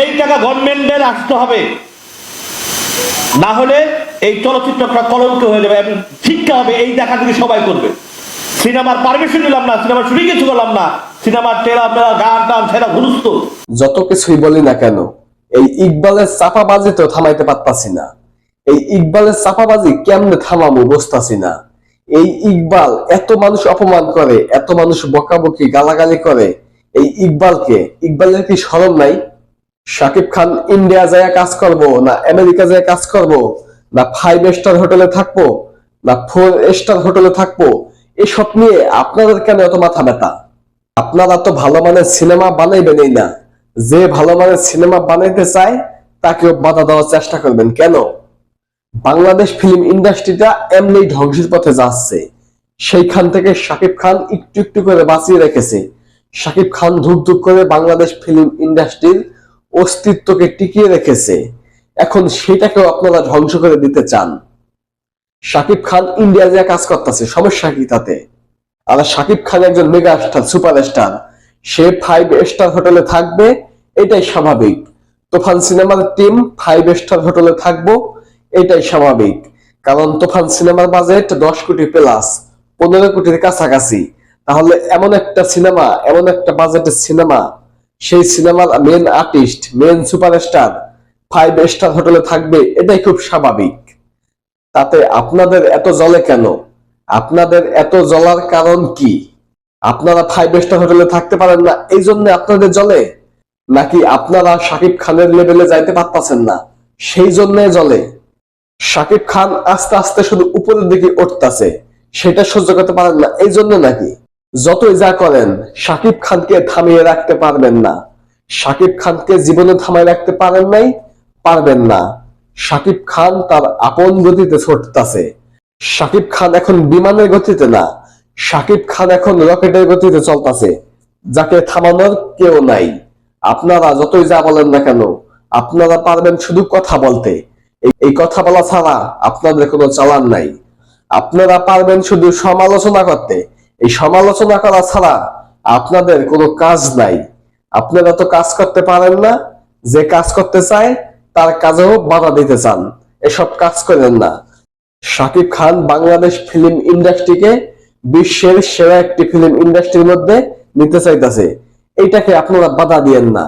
এই টাকা গভর্নমেন্টের আসতে হবে। না হলে এই চলচ্চিত্রটা কলঙ্ক হয়ে যাবে এবং শিক্ষা হবে, এই দেখা থেকে সবাই করবে। সিনেমার পারমিশন নিলাম না, সিনেমার শুটিং কিছু করলাম না, সিনেমার টেলা মেলা গান, টান, সেটা ঘুরুস্ত। যত কিছুই বলি না কেন, এই ইকবালের চাপাবাজি তো থামাইতে পারতাছি না। এই ইকবালের চাপাবাজি কেমনে থামামু বুঝতাছি না। এই ইকবাল এত মানুষ অপমান করে, এত মানুষ বকাবকি, গালাগালি করে, এই ইকবালকে, ইকবালের কি স্মরণ নাই? শাকিব খান ইন্ডিয়া যায় কাজ করব, না আমেরিকা যায় কাজ করব, না ফাইভ স্টার হোটেলে থাকব, না ফোর স্টার হোটেলে থাকব, এসব নিয়ে আপনাদের কেন এত মাথা ব্যথা? আপনারা তো ভালো মানের সিনেমা বানাইবেনই না। যে ভালো মানের সিনেমা বানাইতে চায়, তাকেও বাধা দেওয়ার চেষ্টা করবেন। কেন? বাংলাদেশ ফিল্ম ইন্ডাস্ট্রিটা এমনি ধ্বংসের পথে যাচ্ছে। সেইখান থেকে শাকিব খান একটু একটু করে বাঁচিয়ে রেখেছে। শাকিব খান ধুক ধুক করে বাংলাদেশ ফিল্ম ইন্ডাস্ট্রির অস্তিত্বকে টিকিয়ে রেখেছে, এখন সেটাকেও আপনারা ধ্বংস করে দিতে চান। শাকিব খান ইন্ডিয়া যা কাজ করতেছে, সমস্যা কি তাতে? আর শাকিব খান একজন মেগা স্টার সুপার স্টার সে ফাইভ স্টার হোটেলে থাকবে, এটাই স্বাভাবিক। তোফান সিনেমার টিম ফাইভ স্টার হোটেলে থাকব, এটাই স্বাভাবিক। কারণ তোফান সিনেমার বাজেট দশ কোটি প্লাস পনেরো কোটির কাছাকাছি। তাহলে এমন একটা সিনেমা এমন একটা বাজেটের সিনেমা সেই সিনেমার main artist main superstar five star হোটেলে থাকবে, এটাই খুব স্বাভাবিক। তাতে আপনাদের এত জলে কেন? আপনাদের এত জ্বলার কারণ কি? আপনারা ফাইভ স্টার হোটেলে থাকতে পারেন না, এই জন্য আপনাদের জলে নাকি আপনারা শাকিব খানের লেভেলে যাইতে পারতাছেন না, সেই জন্য জলে শাকিব খান আস্তে আস্তে শুধু উপরের দিকে উঠতেছে, সেটা সহ্য করতে পারেন না, এই জন্য নাকি? যতই যা করেন শাকিব খানকে থামিয়ে রাখতে পারবেন না। শাকিব খানকে জীবনে থামায় রাখতে পারেন নাই, পারবেন না। শাকিব খান তার আপন গতিতে ছুটতাছে। শাকিব খান এখন বিমানের গতিতে না শাকিব খান এখন রকেটের গতিতে চলতেছে। যাকে থামানোর কেউ নাই। আপনারা যতই যা বলেন না কেন, আপনারা পারবেন শুধু কথা বলতে। এই কথা বলা ছাড়া আপনাদের কোনো চালান নাই। আপনারা পারবেন শুধু সমালোচনা করতে। এই সমালোচনা করা ছাড়া আপনাদের কোনো কাজ নাই। আপনারা তো কাজ করতে পারেন না, যে কাজ করতে চায় তার কাজেও বাধা দিতে চান। এসব কাজ করেন না। শাকিব খান বাংলাদেশ ফিল্ম ইন্ডাস্ট্রিকে বিশ্বের সেরা একটি ফিল্ম ইন্ডাস্ট্রির মধ্যে নিতে চাইতেছে। এইটাকে আপনারা বাধা দিয়েন না।